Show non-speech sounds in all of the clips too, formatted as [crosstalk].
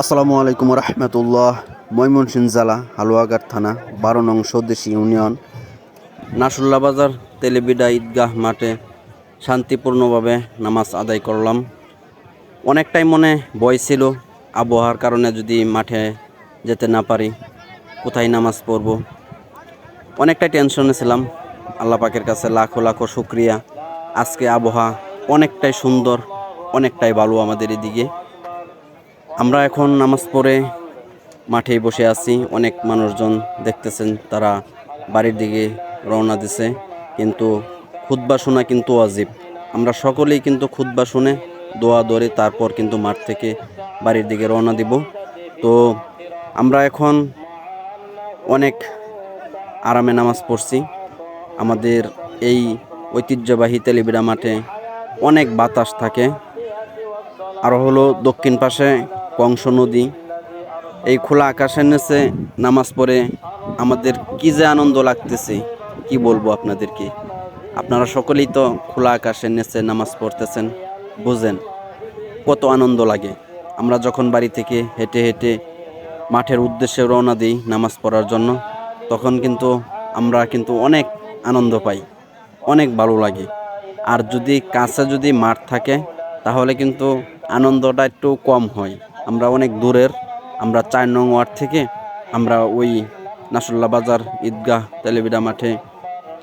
আসসালামু আলাইকুম রহমতুল্লাহ, ময়মনসিংহ জেলা, হালুয়াঘাট থানা, বারো নং স্বদেশী ইউনিয়ন নাসুল্লা বাজার, তেলেবিডা ঈদগাহ মাঠে শান্তিপূর্ণভাবে নামাজ আদায় করলাম। অনেকটাই মনে ভয় ছিল আবহাওয়ার কারণে যদি মাঠে যেতে না পারি, কোথায় নামাজ পড়ব? অনেকটাই টেনশনে ছিলাম। আল্লাহ পাকের কাছে লাখো লাখো শুক্রিয়া। আজকে আবহাওয়া অনেকটাই সুন্দর, অনেকটাই ভালো আমাদের এদিকে। আমরা এখন নামাজ পড়ে মাঠেই বসে আছি। অনেক মানুষজন দেখতেছেন, তারা বাড়ির দিকে রওনা দিছে। কিন্তু খুতবা শোনা কিন্তু অজীব আমরা সকলেই কিন্তু খুতবা শুনে দোয়া দরে তারপর কিন্তু মাঠ থেকে বাড়ির দিকে রওনা দিব। তো আমরা এখন অনেক আরামে নামাজ পড়ছি। আমাদের এই ঐতিহ্যবাহী তেলিবিড়া মাঠে অনেক বাতাস থাকে। আরও হলো দক্ষিণ পাশে কংস নদী। এই খোলা আকাশের নিচে নামাজ পড়ে আমাদের কি যে আনন্দ লাগতেছে, কি বলব আপনাদেরকে? আপনারা সকলেই তো খোলা আকাশের নিচে নামাজ পড়তেছেন, বুঝেন কত আনন্দ লাগে। আমরা যখন বাড়ি থেকে হেঁটে হেঁটে মাঠের উদ্দেশ্যে রওনা দিই নামাজ পড়ার জন্য, তখন কিন্তু আমরা কিন্তু অনেক আনন্দ পাই, অনেক ভালো লাগে। আর যদি কাছে যদি মাঠ থাকে, তাহলে কিন্তু আনন্দটা একটু কম হয়। আমরা অনেক দূরের, আমরা চার নং ওয়ার্ড থেকে আমরা ওই নাসুল্লা বাজার ঈদগাহ তেলেবিডা মাঠে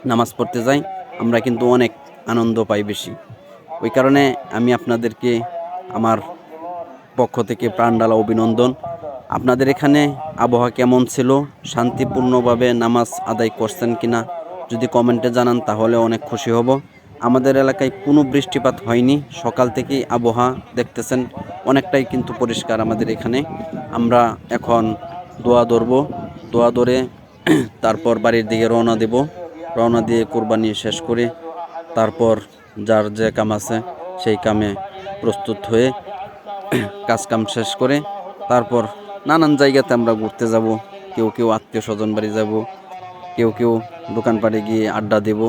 নামাজ পড়তে যাই, আমরা কিন্তু অনেক আনন্দ পাই বেশি। ওই কারণে আমি আপনাদেরকে আমার পক্ষ থেকে প্রাণডালা অভিনন্দন। আপনাদের এখানে আবহাওয়া কেমন ছিল? শান্তিপূর্ণভাবে নামাজ আদায় করছেন কিনা? যদি কমেন্টে জানান, তাহলে অনেক খুশি হব। আমাদের এলাকায় কোনো বৃষ্টিপাত হয়নি। সকাল থেকেই আবহাওয়া দেখতেছেন, অনেকটাই কিন্তু পরিষ্কার আমাদের এখানে। আমরা এখন দোয়া ধরবো, দোয়া ধরে [clears throat] তারপর বাড়ির দিকে রওনা দেব। রওনা দিয়ে কোরবানি শেষ করে তারপর যার যে কাম আছে সেই কামে প্রস্তুত হয়ে [clears throat] কাজ কাম শেষ করে তারপর নানান জায়গাতে আমরা ঘুরতে যাব। কেউ কেউ আত্মীয় স্বজন বাড়ি যাব, কেউ কেউ দোকানপাটে গিয়ে আড্ডা দেব।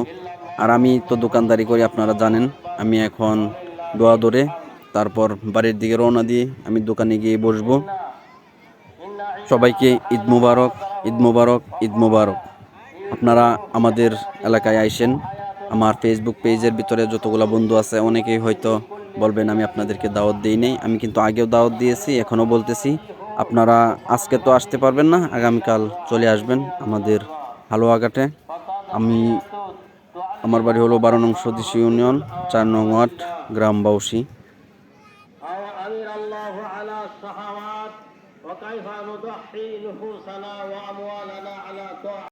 আর আমি তো দোকানদারি করি, আপনারা জানেন। আমি এখন দোয়া ধরে তারপর বাড়ির দিকে রওনা দিয়ে আমি দোকানে গিয়ে বসবো। সবাইকে ঈদ মুবারক ঈদ মুবারক ঈদ মুবারক। আপনারা আমাদের এলাকায় আইসেন। আমার ফেসবুক পেজের ভিতরে যতগুলো বন্ধু আছে, অনেকেই হয়তো বলবেন, আমি আপনাদেরকে দাওয়াত দিই নেই। আমি কিন্তু আগেও দাওয়াত দিয়েছি, এখনও বলতেছি। আপনারা আজকে তো আসতে পারবেন না, আগামীকাল চলে আসবেন আমাদের হালুয়াঘাটে। আমি আমার বাড়ি হলো বারো নং সদস্য ইউনিয়ন চার নং ওয়ার্ড গ্রাম বাউসি أو أمر الله على الصحوات وكيف نضحي نفوسنا وأموالنا على طاعة